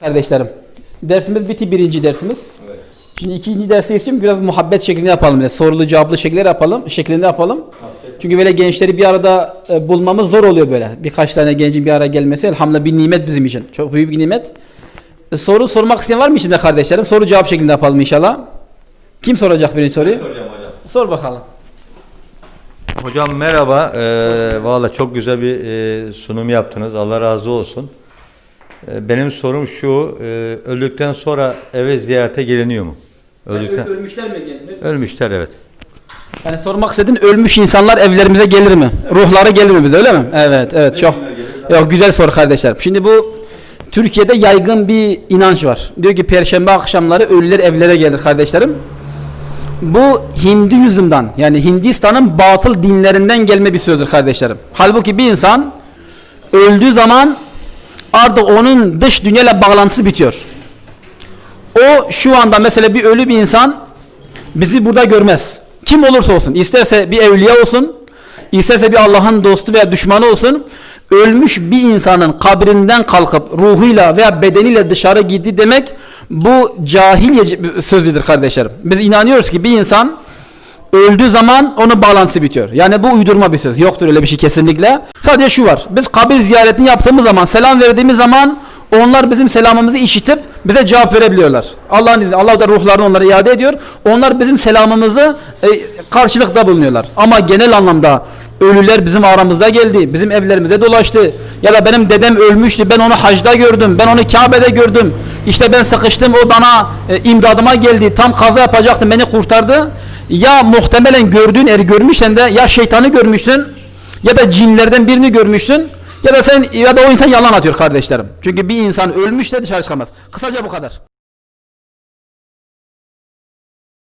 Kardeşlerim, dersimiz bitti birinci dersimiz. Şimdi ikinci dersi için biraz muhabbet şeklinde yapalım. Böyle. Sorulu cevaplı şekilde yapalım, şeklinde yapalım. Çünkü böyle gençleri bir arada e, bulmamız zor oluyor böyle. Birkaç tane gencin bir araya gelmesi elhamdülillah bir nimet bizim için. Çok büyük bir nimet. E, soru sormak isteyen var mı içinde kardeşlerim? Soru cevap şeklinde yapalım inşallah. Kim soracak birinci soruyu? Soracağım hocam. Sor bakalım. Hocam merhaba. Ee, Valla çok güzel bir e, sunum yaptınız. Allah razı olsun. Ee, benim sorum şu. e, öldükten sonra eve ziyarete geliniyor mu? Öldükten. Ölmüşler mi geldi? Ölmüşler evet. Yani sormak istediğin ölmüş insanlar evlerimize gelir mi? Ruhları gelir mi bize öyle mi? Evet, evet çok. Yok güzel soru kardeşlerim. Şimdi bu Türkiye'de yaygın bir inanç var. Diyor ki perşembe akşamları ölüler evlere gelir kardeşlerim. Bu Hinduizm'dan yani Hindistan'ın batıl dinlerinden gelme bir sözdür kardeşlerim. Halbuki bir insan öldüğü zaman artık onun dış dünyayla bağlantısı bitiyor. O şu anda mesela bir ölü bir insan bizi burada görmez. Kim olursa olsun, isterse bir evliya olsun, isterse bir Allah'ın dostu veya düşmanı olsun, ölmüş bir insanın kabrinden kalkıp ruhuyla veya bedeniyle dışarı gitti demek bu cahilce sözüdür kardeşlerim. Biz inanıyoruz ki bir insan öldüğü zaman onun bağlantısı bitiyor. Yani bu uydurma bir söz. Yoktur öyle bir şey kesinlikle. Sadece şu var. Biz kabir ziyaretini yaptığımız zaman, selam verdiğimiz zaman onlar bizim selamımızı işitip bize cevap verebiliyorlar. Allah'ın izniyle Allah da ruhlarını onlara iade ediyor. Onlar bizim selamımızı e, karşılıkta bulunuyorlar. Ama genel anlamda ölüler bizim aramızda geldi. Bizim evlerimize dolaştı. Ya da benim dedem ölmüştü. Ben onu hacda gördüm. Ben onu Kabe'de gördüm. İşte ben sıkıştım. O bana e, imdadıma geldi. Tam kaza yapacaktım. Beni kurtardı. Ya muhtemelen gördüğün eri görmüşsen de ya şeytanı görmüşsün ya da cinlerden birini görmüşsün ya da sen ya da o insan yalan atıyor kardeşlerim. Çünkü bir insan ölmüş de dışarı çıkamaz. Kısaca bu kadar.